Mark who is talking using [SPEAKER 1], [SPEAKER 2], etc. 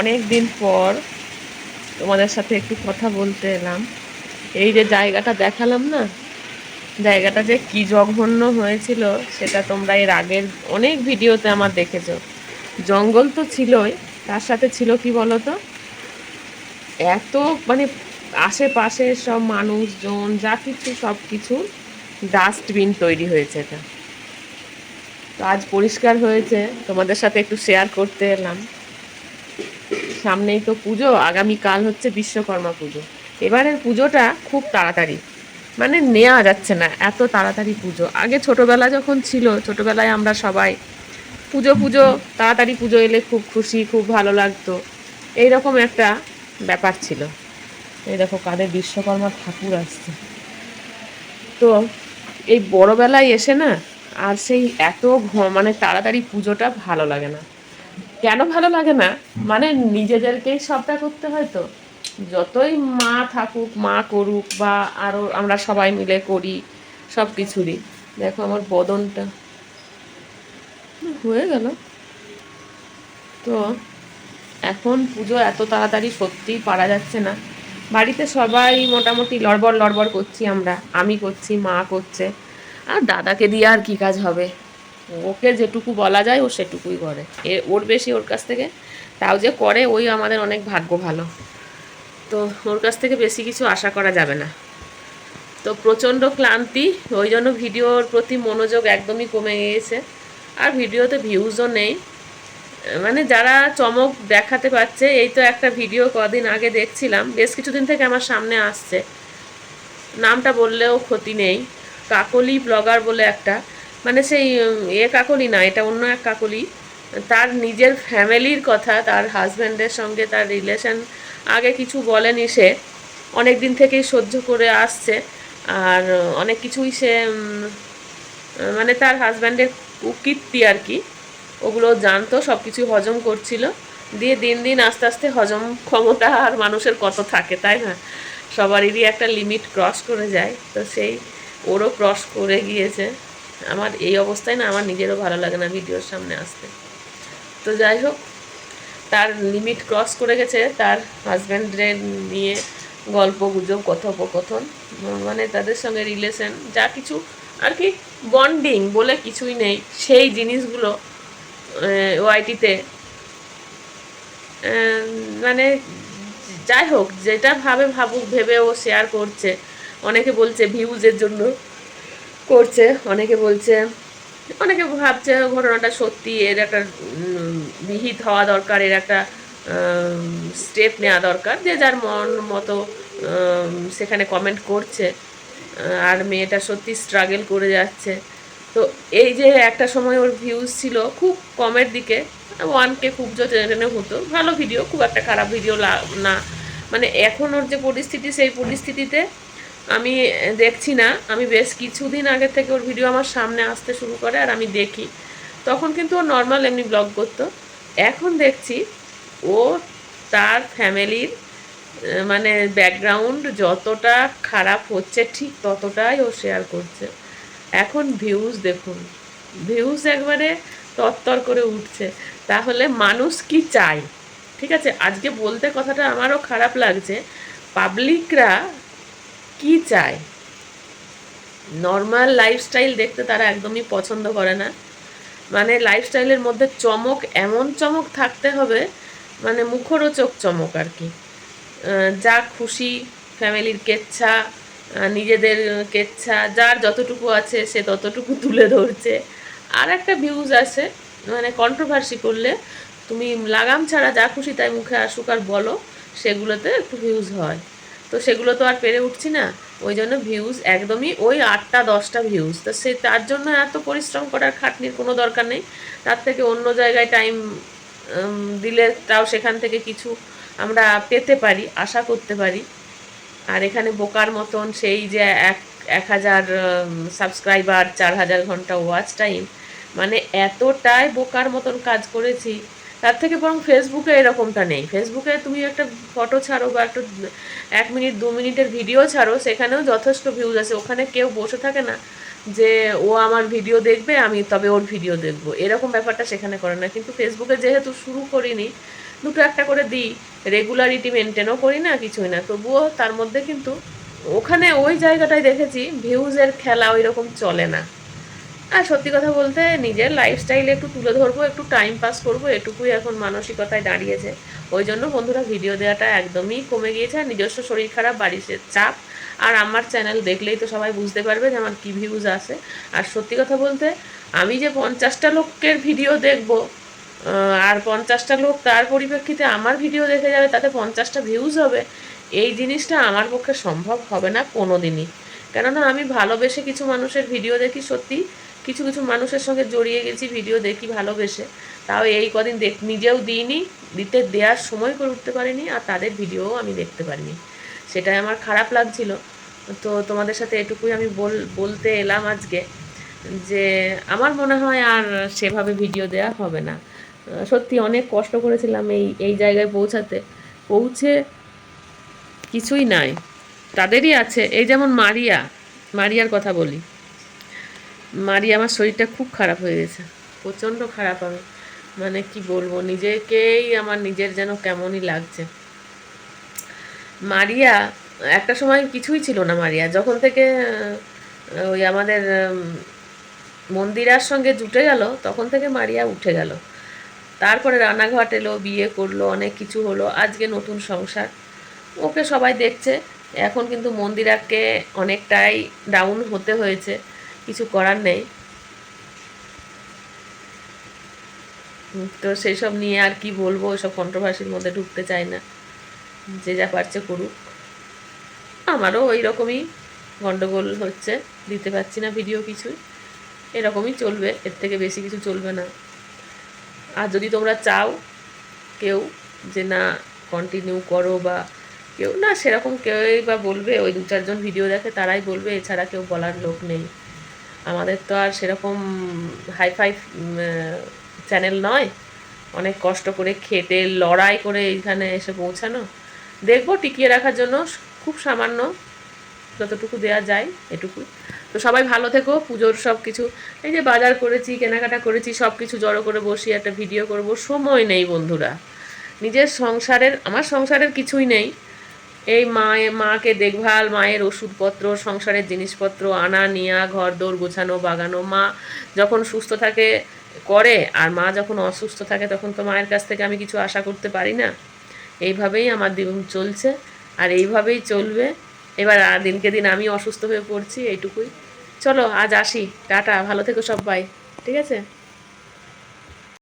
[SPEAKER 1] অনেক দিন পর তোমাদের সাথে একটু কথা বলতে এলাম। এই যে জায়গাটা দেখালাম না, জায়গাটা যে কি জঘন্য হয়েছিল, সেটা তোমরা এর আগের অনেক ভিডিওতে আমার দেখেছ। জঙ্গল তো ছিলই, তার সাথে ছিল কি বলতো? এত মানে আশেপাশে সব মানুষজন, যা কিছু সব কিছু ডাস্টবিন তৈরি হয়েছে এটা। তো আজ পরিষ্কার হয়েছে, তোমাদের সাথে একটু শেয়ার করতে এলাম। সামনেই তো পুজো, আগামীকাল হচ্ছে বিশ্বকর্মা পুজো। এবারের পুজোটা খুব তাড়াতাড়ি। মানে নেওয়া যাচ্ছে না, এত তাড়াতাড়ি পুজো। আগে ছোটোবেলা যখন ছিল, ছোটোবেলায় আমরা সবাই পুজো পুজো, তাড়াতাড়ি পুজো এলে খুব খুশি, খুব ভালো লাগতো। এইরকম একটা ব্যাপার ছিল। এই দেখো কাদের বিশ্বকর্মা ঠাকুর আসছে। তো এই বড়বেলায় এসে না, আর সেই এত মানে তাড়াতাড়ি পুজোটা ভালো লাগে না। কেন ভালো লাগে না? মানে নিজেদেরকেই সবটা করতে হয় তো। যতই মা থাকুক, মা করুক বা আরও আমরা সবাই মিলে করি সব কিছুরই দেখো আমার বদনটা। হয়ে গেল। তো এখন পুজো এত তাড়াতাড়ি সত্যিই পারা যাচ্ছে না। বাড়িতে সবাই মোটামুটি লড়বড় লড়বড় করছি আমরা। আমি করছি, মা করছে। আর দাদাকে দিয়ে আর কি কাজ হবে? ওকে যেটুকু বলা যায় ও সেটুকুই করে। এ, ওর বেশি ওর কাছ থেকে। তাও যে করে, ওই আমাদের অনেক ভাগ্য ভালো। তো ওর কাছ থেকে বেশি কিছু আশা করা যাবে না। তো প্রচণ্ড ক্লান্তি, ওই জন্য ভিডিওর প্রতি মনোযোগ একদমই কমে গিয়েছে। আর ভিডিওতে ভিউজও নেই। মানে যারা চমক দেখাতে পারছে, এই তো একটা ভিডিও কদিন আগে দেখছিলাম, বেশ কিছুদিন থেকে আমার সামনে আসছে। নামটা বললেও ক্ষতি নেই। কাকলি ব্লগার বলে একটা। মানে সেই এ কাকলি না, এটা অন্য এক কাকলি। তার নিজের ফ্যামিলির কথা, তার হাজব্যান্ডের সঙ্গে তার রিলেশন, আগে কিছু বলেনি সে। অনেক দিন থেকেই সহ্য করে আসছে। আর অনেক কিছুই সে মানে তার হাজব্যান্ডের কুকীর্তি আর কি, ওগুলো জানতো সব কিছু হজম করছিল। দিয়ে দিন দিন আস্তে আস্তে হজম ক্ষমতা আর মানুষের কত থাকে, তাই না? সবারই একটা লিমিট ক্রস করে যায়। তো সেই ওরও ক্রস করে গিয়েছে। আমার এই অবস্থায় না আমার নিজেরও ভালো লাগে না ভিডিওর সামনে আসতে। তো যাই হোক, তার লিমিট ক্রস করে গেছে তার হাজব্যান্ডের নিয়ে গল্প গুজব, কথোপকথন মানে তাদের সঙ্গে রিলেশন যা কিছু আর কি বন্ডিং বলে কিছুই নেই। সেই জিনিসগুলো ওআইটিতে মানে যাই হোক, যেটা ভাবে ভাবুক ভেবে ও শেয়ার করছে। অনেকে বলছে ভিউজের জন্য। করছে, অনেকে বলছে, অনেকে ভাবছে ঘটনাটা সত্যি, এর একটা বিহিত হওয়া দরকার, এর একটা স্টেপ নেওয়া দরকার, যে যার মন মতো সেখানে কমেন্ট করছে আর মেয়েটা সত্যি স্ট্রাগল করে যাচ্ছে। তো এই যে একটা সময় ওর ভিউজ ছিল খুব কমের দিকে ওয়ানকে খুব টেনে টেনে হতো, ভালো ভিডিও খুব একটা খারাপ ভিডিও না। মানে এখন ওর যে পরিস্থিতি, সেই পরিস্থিতিতে আমি দেখছি না, আমি বেশ কিছুদিন আগে থেকে ওর ভিডিও আমার সামনে আসতে শুরু করে আর আমি দেখি। তখন কিন্তু ও নর্মাল এমনি ব্লগ করতো। এখন দেখছি ও তার ফ্যামিলির মানে ব্যাকগ্রাউন্ড যতটা খারাপ হচ্ছে ঠিক ততটাই ও শেয়ার করছে। এখন ভিউজ দেখুন ভিউজ একবারে তরতর করে উঠছে। তাহলে মানুষ কি চায়? ঠিক আছে, আজকে বলতে কথাটা আমারও খারাপ লাগছে। পাবলিকরা কি চায়? নর্মাল লাইফস্টাইল দেখতে তারা একদমই পছন্দ করে না। মানে লাইফস্টাইলের মধ্যে চমক, এমন চমক থাকতে হবে মানে মুখরোচক চমক আর কি। যা খুশি ফ্যামিলির কেচ্ছা নিজেদের কেচ্ছা, যার যতটুকু আছে সে ততটুকু তুলে ধরছে। আর একটা ভিউজ আছে মানে কন্ট্রোভার্সি করলে তুমি লাগাম ছাড়া যা খুশি তাই মুখে আসুক আর বলো, সেগুলোতে একটু ভিউজ হয়। তো সেগুলো তো আর পেরে উঠছি না। ওই জন্য ভিউজ একদমই ওই আটটা, দশটা ভিউজ তো সে, তার জন্য এত পরিশ্রম করার খাটনির কোনো দরকার নেই। তার থেকে অন্য জায়গায় টাইম দিলে তাও সেখান থেকে কিছু আমরা পেতে পারি, আশা করতে পারি। আর এখানে বোকার মতন সেই যে এক এক হাজার সাবস্ক্রাইবার চার হাজার ঘণ্টা ওয়াচ টাইম মানে এতটাই বোকার মতন কাজ করেছি তার থেকে বরং ফেসবুকে এরকমটা নেই। ফেসবুকে তুমি একটা ফটো ছাড়ো বা একটা এক মিনিট, দু মিনিটের ভিডিও ছাড়ো, সেখানেও যথেষ্ট ভিউজ আছে। ওখানে কেউ বসে থাকে না যে, ও আমার ভিডিও দেখবে, আমি তবে ওর ভিডিও দেখব। এরকম ব্যাপারটা সেখানে করে না। কিন্তু ফেসবুকে যেহেতু শুরু করিনি, দুটো একটা করে দিই রেগুলারিটি মেনটেনও করি না, কিছুই না। তবুও তার মধ্যে কিন্তু ওখানে ওই জায়গাটায় দেখেছি ভিউজের খেলা ওই রকম চলে না। আর সত্যি কথা বলতে নিজের লাইফস্টাইলে একটু তুলে ধরবো, একটু টাইম পাস করব, এটুকুই এখন মানসিকতায় দাঁড়িয়েছে। ওই জন্য বন্ধুরা ভিডিও দেওয়াটা একদমই কমে গিয়েছে, আর নিজস্ব শরীর খারাপ, বাড়ির চাপ, আর আমার চ্যানেল দেখলেই তো সবাই বুঝতে পারবে যে আমার কী ভিউজ আসে আর সত্যি কথা বলতে আমি যে পঞ্চাশটা লোকের ভিডিও দেখব আর পঞ্চাশটা লোক তার পরিপ্রেক্ষিতে আমার ভিডিও দেখে যাবে, তাতে পঞ্চাশটা ভিউজ হবে, এই জিনিসটা আমার পক্ষে সম্ভব হবে না কোনো দিনই কেননা আমি ভালোবেসে কিছু মানুষের ভিডিও দেখি সত্যি। কিছু কিছু মানুষের সঙ্গে জড়িয়ে গেছি, ভিডিও দেখি ভালোবেসে। তাও এই কদিন দেখ, নিজেও দিইনি, দিতে দেওয়ার সময় করে উঠতে পারিনি আর তাদের ভিডিওও আমি দেখতে পারিনি। সেটাই আমার খারাপ লাগছিল। তো তোমাদের সাথে এটুকুই আমি বল, বলতে এলাম আজকে যে আমার মনে হয় আর সেভাবে ভিডিও দেওয়া হবে না। সত্যি অনেক কষ্ট করেছিলাম এই এই জায়গায় পৌঁছাতে। পৌঁছে কিছুই নাই। তাদেরই আছে। এই যেমন মারিয়া, মারিয়ার কথা বলি। মারিয়া, আমার শরীরটা খুব খারাপ হয়ে গেছে। প্রচণ্ড খারাপ আমি। মানে কি বলব, নিজেকেই আমার নিজের যেন কেমনই লাগছে। মারিয়া, একটা সময় কিছুই ছিল না মারিয়া। যখন থেকে ওই আমাদের মন্দিরার সঙ্গে জুটে গেল, তখন থেকে মারিয়া উঠে গেল। তারপরে রান্নাঘাট এলো, বিয়ে করল, অনেক কিছু হলো। আজকে নতুন সংসার। ওকে সবাই দেখছে। এখন কিন্তু মন্দিরাকে অনেকটাই ডাউন হতে হয়েছে, কিছু করার নেই। তো সেই সব নিয়ে আর কি বলব ওসব কন্ট্রোভার্সির মধ্যে ঢুকতে চাই না। যে যা পারছে করুক। আমারও ওই রকমই গন্ডগোল হচ্ছে, দিতে পারছি না ভিডিও কিছুই। এরকমই চলবে, এর থেকে বেশি কিছু চলবে না। আর যদি তোমরা চাও কেউ যে না কন্টিনিউ করো বা কেউ না, সেরকম কেউই বা বলবে, ওই দু চারজন ভিডিও দেখে তারাই বলবে, এছাড়া কেউ বলার লোক নেই। আমাদের তো আর সেরকম হাইফাই চ্যানেল নয়। অনেক কষ্ট করে খেটে, লড়াই করে এইখানে এসে পৌঁছানো। দেখব টিকিয়ে রাখার জন্য, খুব সামান্য, যতটুকু দেওয়া যায় এটুকুই তো সবাই ভালো থেকো, পুজোর সব কিছু। এই যে বাজার করেছি, কেনাকাটা করেছি, সব কিছু জড়ো করে বসি, একটা ভিডিও করব। সময় নেই বন্ধুরা। নিজের সংসারের, আমার সংসারের কিছুই নেই। এই মায়ে, মাকে দেখভাল, মায়ের ওষুধপত্র, সংসারের জিনিসপত্র আনা, নেওয়া ঘর দৌড় গোছানো, বাগানো। মা যখন সুস্থ থাকে, করে, আর মা যখন অসুস্থ থাকে, তখন তো মায়ের কাছ থেকে আমি কিছু আশা করতে পারি না। এইভাবেই আমার দিন চলছে, আর এইভাবেই চলবে। এবার দিনকে দিন আমি অসুস্থ হয়ে পড়ছি, এইটুকুই। চলো, আজ আসি। টাটা, ভালো থেকো সবাই। ঠিক আছে?